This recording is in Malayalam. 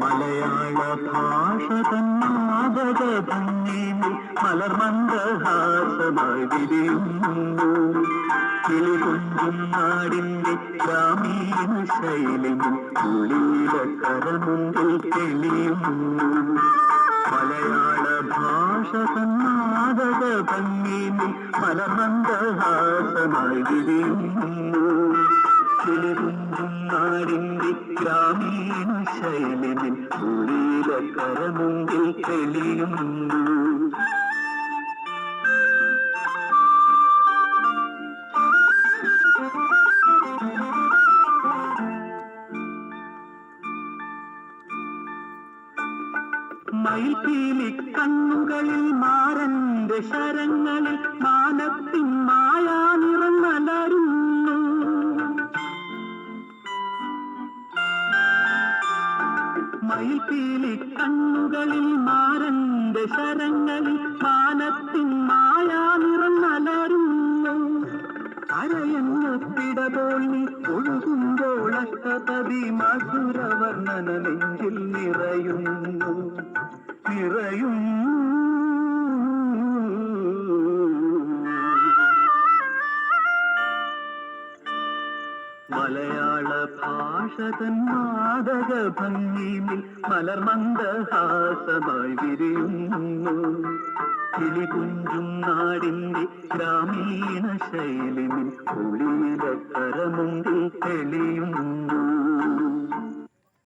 മലയാള ഭാഷ തന്നാദക ഭംഗിയിൽ മലർമന്ദഹാസമായി ഗ്രാമീണ ശൈലിയും കുളിയില കരമുണ്ടിൽ തെളിയുന്നു. മലയാള ഭാഷ തന്നാപക ഭംഗിയിൽ മലർമന്ദഹാസമായി വിരിയുന്നു. നാടിന്റെ ഗ്രാമീണ ഉള്ളില കരമുണ്ടിൽ തെളിയുന്നു. മയിൽപീലി കണ്ണുകളിൽ മാറന്റെ ശരങ്ങളിൽ മയിൽപീലി കണ്ണുകളിൽ മാറന്റെ ശരങ്ങളിൽ മാനത്തിൻ മായാ നിറങ്ങലരുന്നു അരയങ്ങപ്പിടപോൾ നീ ഒഴുകുമ്പോൾ അഷ്ടപതി മധുരവർണന നെഞ്ചിൽ നിറയുന്നു. നിറയും മലയാള ഭാഷ തൻ മാതക ഭംഗിയിൽ മലർമന്ദഹാസമായി വിരിയുന്നു. കിളികുഞ്ചും നാടിന്റെ ഗ്രാമീണ ഒളിയില കരമുണ്ടിൽ തെളിയുന്നു.